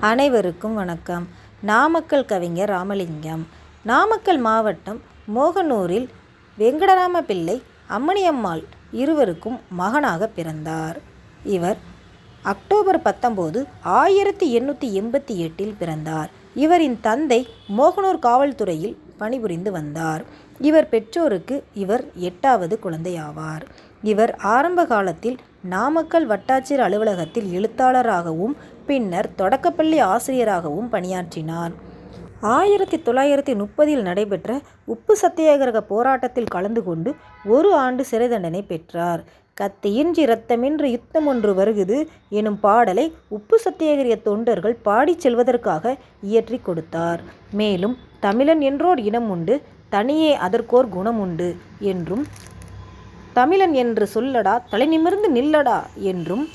அனைவருக்கும் வணக்கம். நாமக்கல் கவிஞர் ராமலிங்கம். நாமக்கல் மாவட்டம் மோகனூரில் வெங்கடராம பிள்ளை அம்மணியம்மாள் இருவருக்கும் மகனாக பிறந்தார். இவர் அக்டோபர் பத்தொம்போது ஆயிரத்தி எண்ணூற்றி எண்பத்தி எட்டில் பிறந்தார். இவரின் தந்தை மோகனூர் காவல்துறையில் பணிபுரிந்து வந்தார். இவர் பெற்றோருக்கு இவர் எட்டாவது குழந்தையாவார். இவர் ஆரம்ப காலத்தில் நாமக்கல் வட்டாட்சியர் அலுவலகத்தில் எழுத்தாளராகவும் பின்னர் தொடக்கப்பள்ளி ஆசிரியராகவும் பணியாற்றினார். ஆயிரத்தி தொள்ளாயிரத்தி முப்பதில் நடைபெற்ற உப்பு சத்தியாகிரக போராட்டத்தில் கலந்து கொண்டு ஒரு ஆண்டு சிறை தண்டனை பெற்றார். கத்தியின்றி இரத்தமின்றி யுத்தம் ஒன்று வருகுது எனும் பாடலை உப்பு சத்தியாகிரிய தொண்டர்கள் பாடிச் செல்வதற்காக இயற்றி கொடுத்தார். மேலும் தமிழன் என்றோர் இனம் உண்டு தனியே அதற்கோர் குணம் உண்டு என்றும் தமிழன் என்று சொல்லடா தலை நிமிர்ந்து நில்லடா என்றும்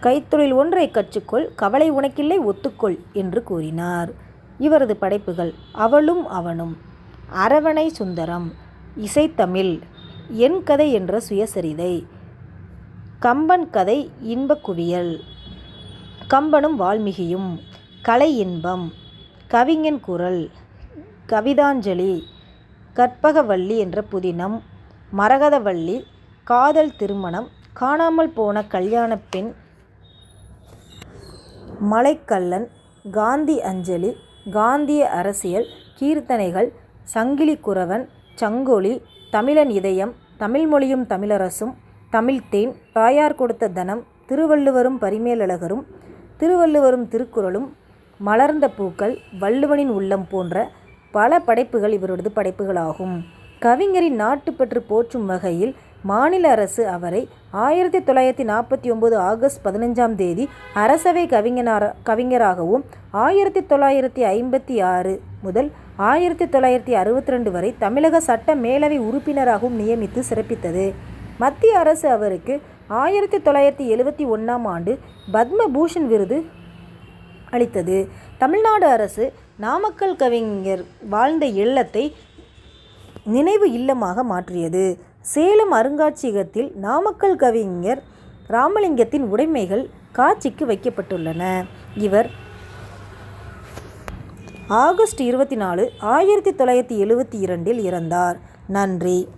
கைத்தொழில் ஒன்றை கற்றுக்கொள் கவலை உனக்கில்லை ஒத்துக்கொள் என்று கூறினார். இவரது படைப்புகள் அவளும் அவனும். அரவணை சுந்தரம் இசைத்தமிழ் என் கதை என்ற சுயசரிதை கம்பன் கதை இன்பக்குவியல் கம்பனும் வால்மீகியும் கலை இன்பம் கவிஞன் குரல் கவிதாஞ்சலி கற்பகவல்லி என்ற புதினம் மரகதவள்ளி காதல் திருமணம் காணாமல் போன கல்யாணப் பெண் மலைக்கல்லன் காந்தி அஞ்சலி காந்திய அரசியல் கீர்த்தனைகள் சங்கிலி குறவன் சங்கொலி தமிழன் இதயம் தமிழ்மொழியும் தமிழரசும் தமிழ்த்தேன் தாயார் கொடுத்த தனம் திருவள்ளுவரும் பரிமேலழகரும் திருவள்ளுவரும் திருக்குறளும் மலர்ந்த பூக்கள் வள்ளுவனின் உள்ளம் போன்ற பல படைப்புகள் இவரது படைப்புகளாகும். கவிஞரின் நாட்டுப்பற்று போற்றும் வகையில் மாநில அரசு அவரை ஆயிரத்தி தொள்ளாயிரத்தி நாற்பத்தி ஒம்பது ஆகஸ்ட் பதினஞ்சாம் தேதி அரசவை கவிஞனார கவிஞராகவும் ஆயிரத்தி தொள்ளாயிரத்தி ஐம்பத்தி ஆறு முதல் ஆயிரத்தி தொள்ளாயிரத்தி அறுபத்தி ரெண்டு வரை தமிழக சட்ட மேலவை உறுப்பினராகவும் நியமித்து சிறப்பித்தது. மத்திய அரசு அவருக்கு ஆயிரத்தி தொள்ளாயிரத்தி எழுபத்தி ஒன்றாம் ஆண்டு பத்மபூஷன் விருது அளித்தது. தமிழ்நாடு அரசு நாமக்கல் கவிஞர் வாழ்ந்த இல்லத்தை நினைவு இல்லமாக மாற்றியது. சேலம் அருங்காட்சியகத்தில் நாமக்கல் கவிஞர் ராமலிங்கத்தின் உடைமைகள் காட்சிக்கு வைக்கப்பட்டுள்ளன. இவர் ஆகஸ்ட் இருபத்தி நாலு ஆயிரத்தி தொள்ளாயிரத்தி எழுபத்தி இரண்டில் இறந்தார். நன்றி.